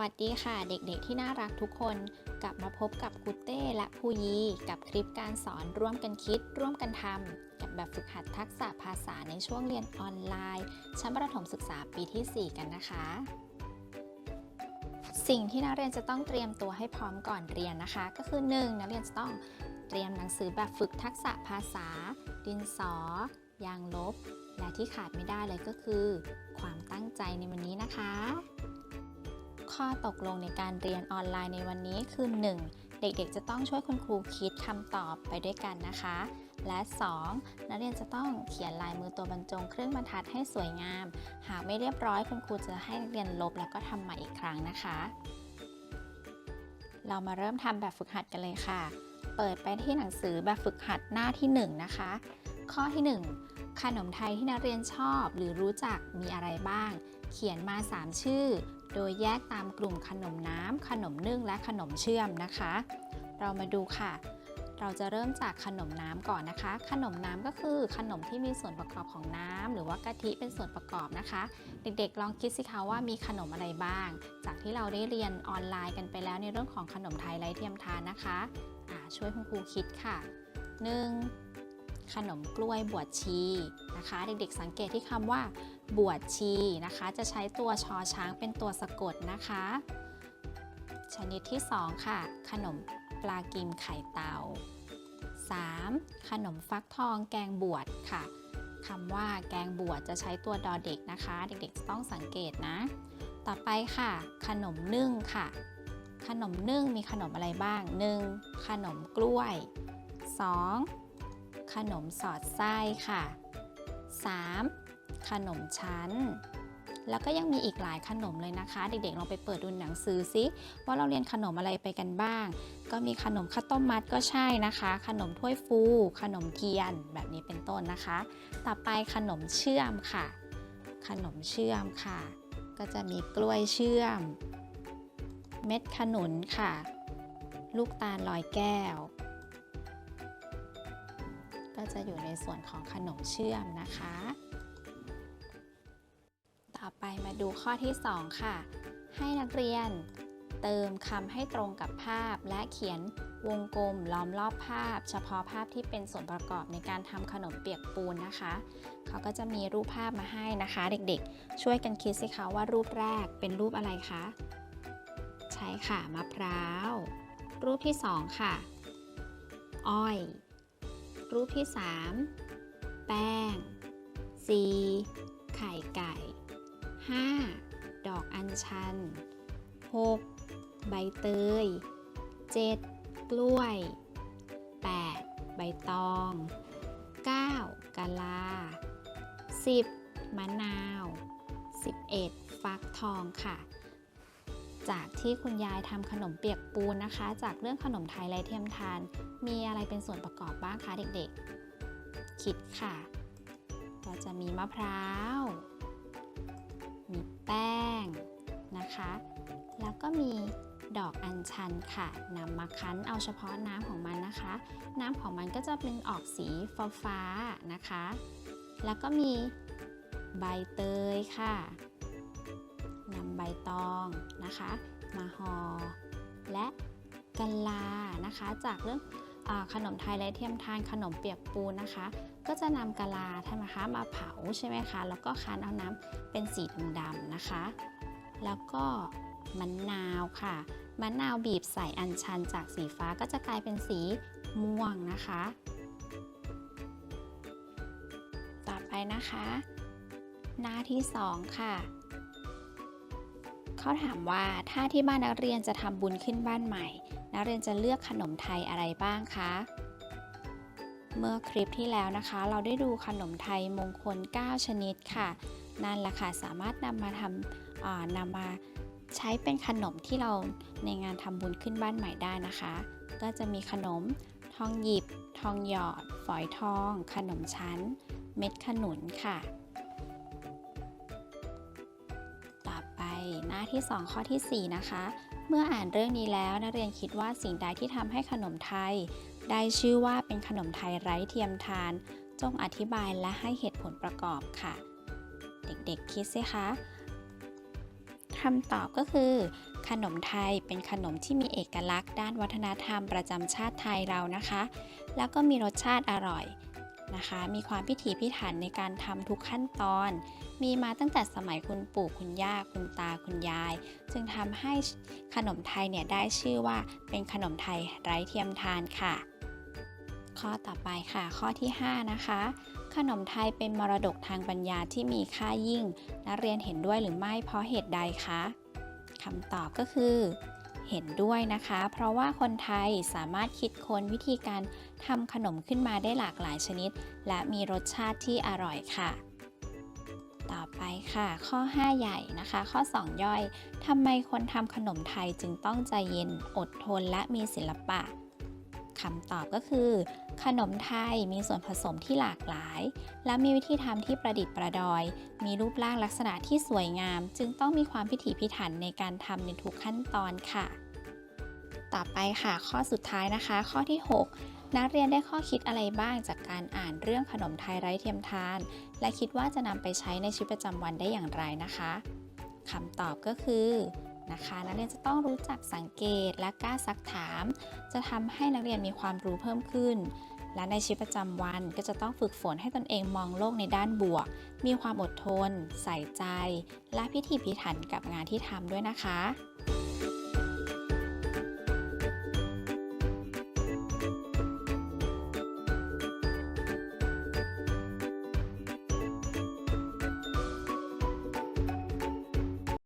วัสดีค่ะเด็กๆที่น่ารักทุกคน กลับมาพบกับครูเต้และครูยี กับคลิปการสอนร่วมกันคิด ร่วมกันทำกับแบบฝึกหัดทักษะภาษาในช่วงเรียนออนไลน์ ชั้นประถมศึกษาปีที่ 4 กันนะคะ สิ่งที่นักเรียนจะต้องเตรียมตัวให้พร้อมก่อนเรียนนะคะ ก็คือ 1. นักเรียนจะต้องเตรียมหนังสือแบบฝึกทักษะภาษา ดินสอ ยางลบ และที่ขาดไม่ได้เลยก็คือ ความตั้งใจในวันนี้นะคะ ข้อตกลงในการเรียนออนไลน์ในวันนี้คือ 1. เด็กๆ จะต้องช่วยคุณครูคิดคำตอบไปด้วยกันนะคะ และ 2. นักเรียนจะต้องเขียนลายมือตัวบรรจงเครื่องบรรทัดให้สวยงาม หากไม่เรียบร้อยคุณครูจะให้นักเรียนลบแล้วก็ทำใหม่อีกครั้งนะคะ เรามาเริ่มทำแบบฝึกหัดกันเลยค่ะ เปิดไปที่หนังสือแบบฝึกหัดหน้าที่ 1 นะคะ ข้อที่ 1 ขนมไทยที่นักเรียนชอบหรือรู้จักมีอะไรบ้าง เขียนมา 3 ชื่อ โดยแยกตามกลุ่มขนมน้ำขนมนึ่งและขนมเชื่อมนะคะ เรามาดูค่ะ เราจะเริ่มจากขนมน้ำก่อนนะคะ ขนมน้ำก็คือขนมที่มีส่วนประกอบของน้ำหรือว่ากะทิเป็นส่วนประกอบนะคะ เด็กๆ ลองคิดสิคะว่ามีขนมอะไรบ้าง จากที่เราได้เรียนออนไลน์กันไปแล้วในเรื่องของขนมไทยไร้เทียมทานนะคะะช่วยคุณครูคิดค่ะ 1. ขนมกล้วยบวชชีนะคะ เด็กๆสังเกตที่คำว่า บวชชีนะคะ จะใช้ตัวชอช้างเป็นตัวสะกดนะคะ ชนิดที่ 2 ค่ะ ขนมปลากิมไข่เตา 3. ขนมฟักทองแกงบวชค่ะคำว่าแกงบวชจะใช้ตัวดอเด็กนะคะ เด็กๆต้องสังเกตนะ ต่อไปค่ะ ขนมนึ่งค่ะ ขนมนึ่งมีขนมอะไรบ้าง 1. ขนมกล้วย 2. ขนมสอดไส้ค่ะ 3. ขนมชั้น แล้วก็ยังมีอีกหลายขนมเลยนะคะ เด็กๆลองไปเปิดดูหนังสือซิว่าเราเรียนขนมอะไรไปกันบ้าง ก็มีขนมข้าวต้มมัดก็ใช่นะคะ ขนมถ้วยฟู ขนมเทียนแบบนี้เป็นต้นนะคะ ต่อไปขนมเชื่อมค่ะ ขนมเชื่อมค่ะ ก็จะมีกล้วยเชื่อม เม็ดขนุนค่ะ ลูกตาลลอยแก้วก็จะอยู่ในส่วนของขนมเชื่อมนะคะ มาดูข้อที่ 2 ค่ะ ให้นักเรียน เติมคำให้ตรงกับภาพ และเขียนวงกลมล้อมรอบภาพ เฉพาะภาพที่เป็นส่วนประกอบในการทำขนมเปียกปูนนะคะ เขาก็จะมีรูปภาพมาให้นะคะ เด็กๆ ช่วยกันคิดสิคะว่ารูปแรกเป็นรูปอะไรคะ ใช่ค่ะมะพร้าว รูปที่ 2 ค่ะ อ้อย รูปที่ 3 แป้ง 4. ไข่ไก่ 5. ดอกอัญชัน 6. ใบเตย 7. กล้วย 8. ใบตอง 9. กะลา 10. มะนาว 11. ฟักทองค่ะ จากที่คุณยายทำขนมเปียกปูนนะคะ จากเรื่องขนมไทยไรเทียมทาน มีอะไรเป็นส่วนประกอบบ้างคะเด็กๆ คิดค่ะ ก็จะมีมะพร้าว มีแป้งนะคะ แล้วก็มีดอกอัญชันค่ะนำมาคั้นเอาเฉพาะน้ำของมันนะคะ น้ำของมันก็จะเป็นออกสีฟ้าฟ้านะคะ แล้วก็มีใบเตยค่ะนำใบตองนะคะ มาหอ่อและกะลานะคะ จากเรื่อง ขนมไทยและเทียมทานขนมเปียกปูนะคะ ก็จะนำกะลาใช่ไหมคะมาเผาใช่ไหมคะแล้วก็คั้นเอาน้ำเป็นสีดำๆนะคะ แล้วก็มะนนาวค่ะมะนาวบีบใส่อัญชันจากสีฟ้าก็จะกลายเป็นสีม่วงนะคะ ต่อไปนะคะ หน้าที่ 2 ค่ะเขาถามว่าถ้าที่บ้านนักเรียนจะทำบุญขึ้นบ้านใหม่ นักเรียนจะเลือกขนมไทยอะไรบ้างคะ เมื่อคลิปที่แล้วนะคะ เราได้ดูขนมไทยมงคล 9 ชนิดค่ะ นั่นแหละค่ะสามารถนำมาทำอ่านำมาใช้เป็นขนมที่เราในงานทำบุญขึ้นบ้านใหม่ได้นะคะ ก็จะมีขนมทองหยิบ ทองหยอด ฝอยทอง ขนมชั้น เม็ดขนุนค่ะ ต่อไปหน้าที่ 2 ข้อทีสี่4 นะคะ เมื่ออ่านเรื่องนี้แล้วนักเรียนคิดว่าสิ่งใดที่ทำให้ขนมไทย ได้ชื่อว่าเป็นขนมไทยไร้เทียมทาน จงอธิบายและให้เหตุผลประกอบค่ะ เด็กๆ คิดสิคะคำตอบก็คือ ขนมไทยเป็นขนมที่มีเอกลักษณ์ด้านวัฒนธรรมประจำชาติไทยเรานะคะ แล้วก็มีรสชาติอร่อย นะคะ มีความพิถีพิถันในการทำทุกขั้นตอน มีมาตั้งแต่สมัยคุณปู่คุณย่าคุณตาคุณยาย จึงทำให้ขนมไทยเนี่ยได้ชื่อว่าเป็นขนมไทยไร้เทียมทานค่ะ ข้อต่อไปค่ะ ข้อที่ 5 นะคะ ขนมไทยเป็นมรดกทางปัญญาที่มีค่ายิ่ง นักเรียนเห็นด้วยหรือไม่เพราะเหตุใดคะคำตอบก็คือ เห็นด้วยนะคะ เพราะว่าคนไทยสามารถคิดค้นวิธีการทำขนมขึ้นมาได้หลากหลายชนิด และมีรสชาติที่อร่อยค่ะ ต่อไปค่ะ ข้อ 5 ใหญ่นะคะ ข้อ 2 ย่อยทำไมคนทำขนมไทยจึงต้องใจเย็นอดทนและมีศิลปะคำตอบก็คือ ขนมไทยมีส่วนผสมที่หลากหลาย และมีวิธีทำที่ประดิษฐ์ประดอย มีรูปร่างลักษณะที่สวยงาม จึงต้องมีความพิถีพิถันในการทำในทุกขั้นตอนค่ะ ต่อไปค่ะข้อสุดท้ายนะคะ ข้อที่ 6 นักเรียนได้ข้อคิดอะไรบ้างจากการอ่านเรื่องขนมไทยไร้เทียมทาน และคิดว่าจะนำไปใช้ในชีวิตประจำวันได้อย่างไรนะคะคำตอบก็คือนะคะนักเรียนจะต้องรู้จักสังเกตและกล้าซักถาม จะทำให้นักเรียนมีความรู้เพิ่มขึ้น และในชีวิตประจำวันก็จะต้องฝึกฝนให้ตนเองมองโลกในด้านบวก มีความอดทน ใส่ใจ และพิถีพิถันกับงานที่ทำด้วยนะคะ